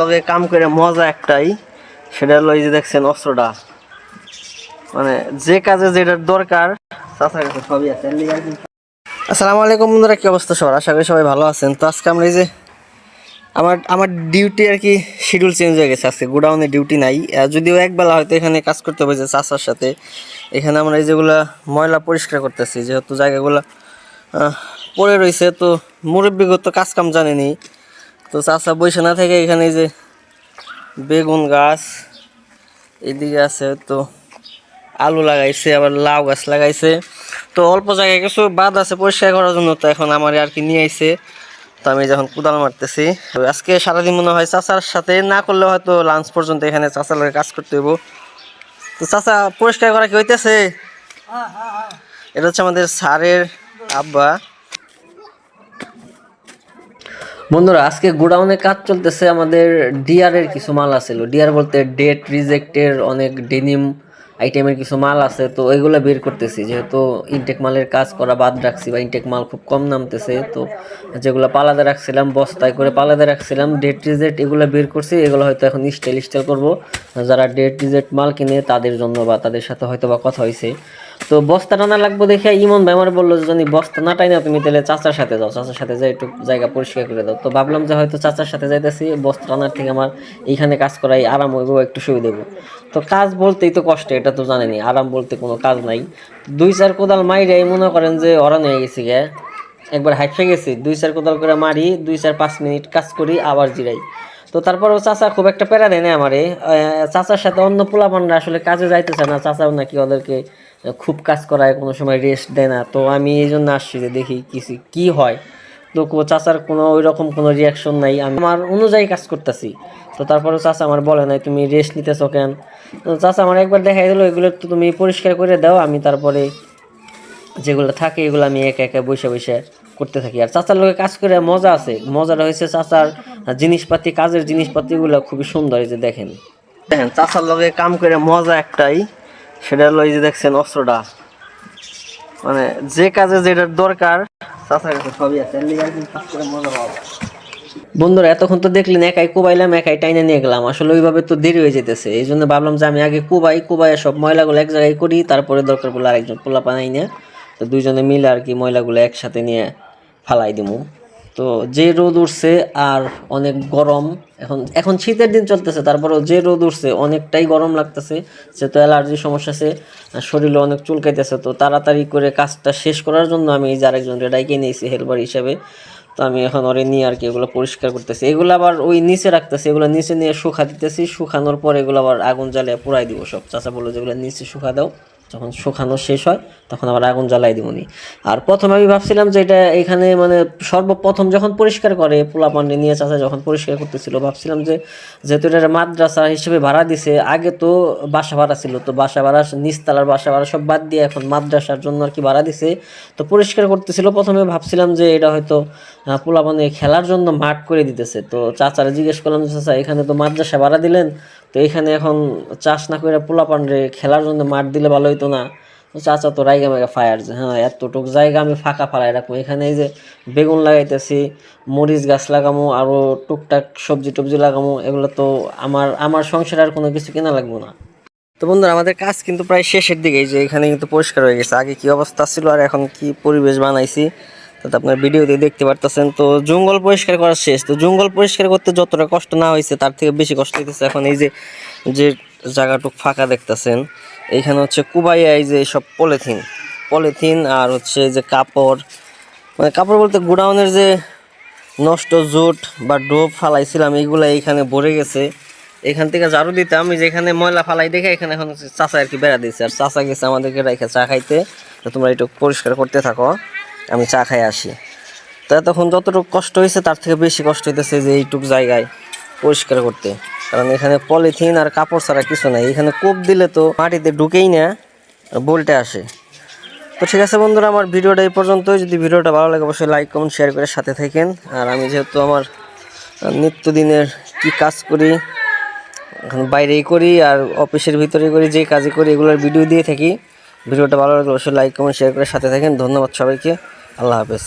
লগে কাম করে মজা একটাই, সেটা হলো এই যে দেখছেন অস্ত্রটা। মানে যে কাজে যেটার দরকার, চাচার কাছে সবই আছে। আসসালামু আলাইকুম বন্ধুরা, কি অবস্থা সবার? আশা করি সবাই ভালো আছেন। তো আজকে আমরা এই যে আমার আমার ডিউটি আর কি শিডিউল চেঞ্জ হয়ে গেছে। আজকে গোডাউনে ডিউটি নাই। যদিও একবেলা হয়তো এখানে কাজ করতে হবে যে চাচার সাথে। এখানে আমরা এই যেগুলা ময়লা পরিষ্কার করতেছি, যেহেতু জায়গাগুলো পড়ে রয়েছে, তো মুরব্বীগত কাজ কাম জানেনি। তো চাচা বসে না থেকে এখানে যে বেগুন গাছ এদিকে আছে তো আলু লাগাইছে আবার লাউ গাছ লাগাইছে। তো অল্প জায়গায় কিছু বাদ আছে পরিষ্কার করার জন্য তো এখন আমার আর কি নিয়ে আইছে। তো আমি যখন কুদাল মারতেছি আজকে সারাদিন মনে হয় চাচার সাথে না করলে হয়তো লাঞ্চ পর্যন্ত এখানে চাচার লগে কাজ করতে হইব। তো চাচা পরিষ্কার করা কি হইতেছে? এটা হচ্ছে আমাদের স্যারের আব্বা। বন্ধুরা, আজকে গোডাউনে কাজ চলতেছে আমাদের ডিআর এর কিছু মাল আছিল ডিআর বলতে ডেট, রিজেক্টের অনেক ডেনিম আইটেমের কিছু মাল আছে, তো ওইগুলো বের করতেছি। যেহেতু ইনটেক মালের কাজ করা বাদ রাখছি বা ইনটেক মাল খুব কম নামতেছে, তো যেগুলো পালাদে রাখছিলাম, বস্তায় করে পালাদে রাখছিলাম, ডেট, রিজেক্ট এগুলো বের করছি, এগুলো হয়তো এখন স্টাইল স্টাইল করব। যারা ডেট, রিজেক্ট মাল কিনে তাদের জন্য বা তাদের সাথে হয়তো বা কথা হয়েছে। তো বস্তা টানা লাগবো দেখে ইমন ভাই আমার বলল যে জানি বস্তা না টাই না তুমি তাহলে চাচার সাথে যাও। চাচার সাথে যাই একটু জায়গা পরিষ্কার করে দাও। তো ভাবলাম যে হয়তো চাচার সাথে যাইতেছি বস্তা টানার থেকে আমার এইখানে কাজ করাই আরাম হইব, একটু সুবিধা দেবো তো কাজ বলতেই তো কষ্ট, এটা তো জানেনি আরাম বলতে কোনো কাজ নাই। দুই চার কোদাল মাইরে মনে করেন যে অরান হয়ে গেছি গে একবার হাইফে গেছি, দুই চার কোদাল করে মারি, দুই চার পাঁচ মিনিট কাজ করি, আবার জিরাই। তো তারপরেও চাচা খুব একটা প্যারা দেয় না আমারে। চাচার সাথে অন্য পোলা পোলাপানরা আসলে কাজে যাইতেছে না, চাচাও নাকি ওদেরকে খুব কাজ করায়, কোনো সময় রেস্ট দেয় না। তো আমি এই জন্য আসছি যে দেখি কিছু কি হয়। তো চাচার কোনো ওই রকম কোনো রিয়াকশন নাই। আমি আমার অনুযায়ী কাজ করতেছি। তো তারপরে চাচা আমার বলে নাই, তুমি রেস্ট নিতেছো কেন? তো চাচা আমার একবার দেখাই দিলো, এগুলো একটু তুমি পরিষ্কার করে দাও, আমি তারপরে যেগুলো থাকে এগুলো আমি একা একা বসে বসে করতে থাকি। আর চাচার লোকে কাজ করে মজা আছে। মজাটা হয়েছে চাচার জিনিসপাতি, কাজের জিনিসপাতিগুলো খুবই সুন্দর, এই যে দেখেন। দেখেন, চাচার লগে কাম করে মজা একটাই। সেটা হলো এই যে দেখছেন অস্ত্রটা। মানে যে কাজে যেটার দরকার সবই আছে। বন্ধুরা, এতক্ষণ তো দেখলেন একাই কুবাইলাম, একাই টাইনে নিয়ে গেলাম। আসলে ওইভাবে তো দেরি হয়ে যেতেছে। এই জন্য ভাবলাম যে আমি আগে কুবাই কুবাই সব ময়লাগুলো এক জায়গায় করি, তারপরে দরকার পড়লে আরেকজন পোলা পানাই না তো দুইজনে মিলে আর কি ময়লাগুলো একসাথে নিয়ে ফালাই দিমু। তো যে রোদ উঠছে আর অনেক গরম, এখন এখন শীতের দিন চলতেছে, তারপরেও যে রোদ উঠছে অনেকটাই গরম লাগতেছে, যেহেতু অ্যালার্জির সমস্যা আছে শরীরে অনেক চুলকাইতেছে, তো তাড়াতাড়ি করে কাজটা শেষ করার জন্য আমি এই যে আরেকজনকে ডাইকে নিয়েছি, হেল্পার হিসাবে, তো আমি এখন ওরে নিয়ে আর কি এগুলো পরিষ্কার করতেছি। এগুলো আবার ওই নিচে রাখতেছি, এগুলো নিচে নিয়ে শুকা দিতেছি, শুকানোর পর এগুলো আবার আগুন জ্বালিয়ে পুরাই দিব সব। চাচা বলল যেগুলো নিচে শুকা দাও। যখন শুকানো শেষ হয় তখন আবার আগুন জ্বালাই দিবনি আর প্রথমে আমি ভাবছিলাম যে এটা এখানে মানে সর্বপ্রথম যখন পরিষ্কার করে পোলা পান্ডে নিয়ে চাচা যখন পরিষ্কার করতেছিল ভাবছিলাম যে যেহেতু এটা মাদ্রাসা হিসেবে ভাড়া দিছে আগে তো বাসা ভাড়া ছিল তো বাসা ভাড়া নিচতলার বাসা ভাড়া সব বাদ দিয়ে এখন মাদ্রাসার জন্য আর কি ভাড়া দিছে। তো পরিষ্কার করতেছিল প্রথমে ভাবছিলাম যে এটা হয়তো আহ, পোলাপানে খেলার জন্য মাঠ করে দিতেছে। তো চাচারা জিজ্ঞেস করলাম চাচা এখানে তো মাদ্রাসা ভাড়া দিলেন তো এখানে এখন চাষ না করে পোলাপান রে খেলার জন্য মাঠ দিলে ভালো হইতো না। চাচা তো রাইগা মেগা ফায়ার যে হ্যাঁ এতটুক জায়গা আমি ফাঁকা ফালাই রাখব এখানে এই যে বেগুন লাগাইতেছি, মরিচ গাছ লাগামো আরও টুকটাক সবজি টবজি লাগামো, এগুলো তো আমার আমার সংসারে আর কোনো কিছু কেনা লাগবো না। তো বন্ধুরা, আমাদের কাজ কিন্তু প্রায় শেষের দিকে। যে এখানে কিন্তু পরিষ্কার হয়ে গেছে। আগে কি অবস্থা ছিল আর এখন কি পরিবেশ বানাইছি তো আপনার ভিডিওতে দেখতে পারতেছেন। তো জঙ্গল পরিষ্কার করা শেষ। তো জঙ্গল পরিষ্কার করতে যতটা কষ্ট না হয়েছে, তার থেকে বেশি কষ্ট হইতেছে এখন এই যে যে জায়গাটুক ফাঁকা দেখতেছেন এইখানে হচ্ছে কুবাইয়া এই যে সব পলিথিন। পলিথিন আর হচ্ছে যে কাপড়। মানে কাপড় বলতে গোডাউনের যে নষ্ট জুট বা ডোব ফালাইছিলাম এইগুলো এইখানে ভরে গেছে। এখান থেকে ঝাড়ু দিতাম আমি যেখানে ময়লা ফালাই দেখে এখানে এখন চাচা আর কি বেড়া দিয়েছে। আর চাচা গেছে আমাদেরকে রেখে চা খাইতে। তোমরা একটু পরিষ্কার করতে থাকো। আমি চা খাই আসি। তো তখন যতটুকু কষ্ট হয়েছে, তার থেকে বেশি কষ্ট হইতেছে যে এইটুক জায়গায় পরিষ্কার করতে। কারণ এখানে পলিথিন আর কাপড় ছাড়া কিছু নাই। এখানে কোপ দিলে তো মাটিতে ঢুকেই না বলটে আসে। তো ঠিক আছে বন্ধুরা, আমার ভিডিওটা এই পর্যন্তই। যদি ভিডিওটা ভালো লাগে, অবশ্যই লাইক কমেন্ট শেয়ার করে সাথে থাকেন। আর আমি যেহেতু আমার নিত্যদিনের কি কাজ করি, এখন বাইরেই করি আর অফিসের ভিতরে করি, যে কাজই করি, এগুলোর ভিডিও দিয়ে থাকি। ভিডিওটা ভালো লাগলে অবশ্যই লাইক কমেন্ট শেয়ার করে সাথে থাকেন। ধন্যবাদ সবাইকে। আল্লাহ হাফেজ।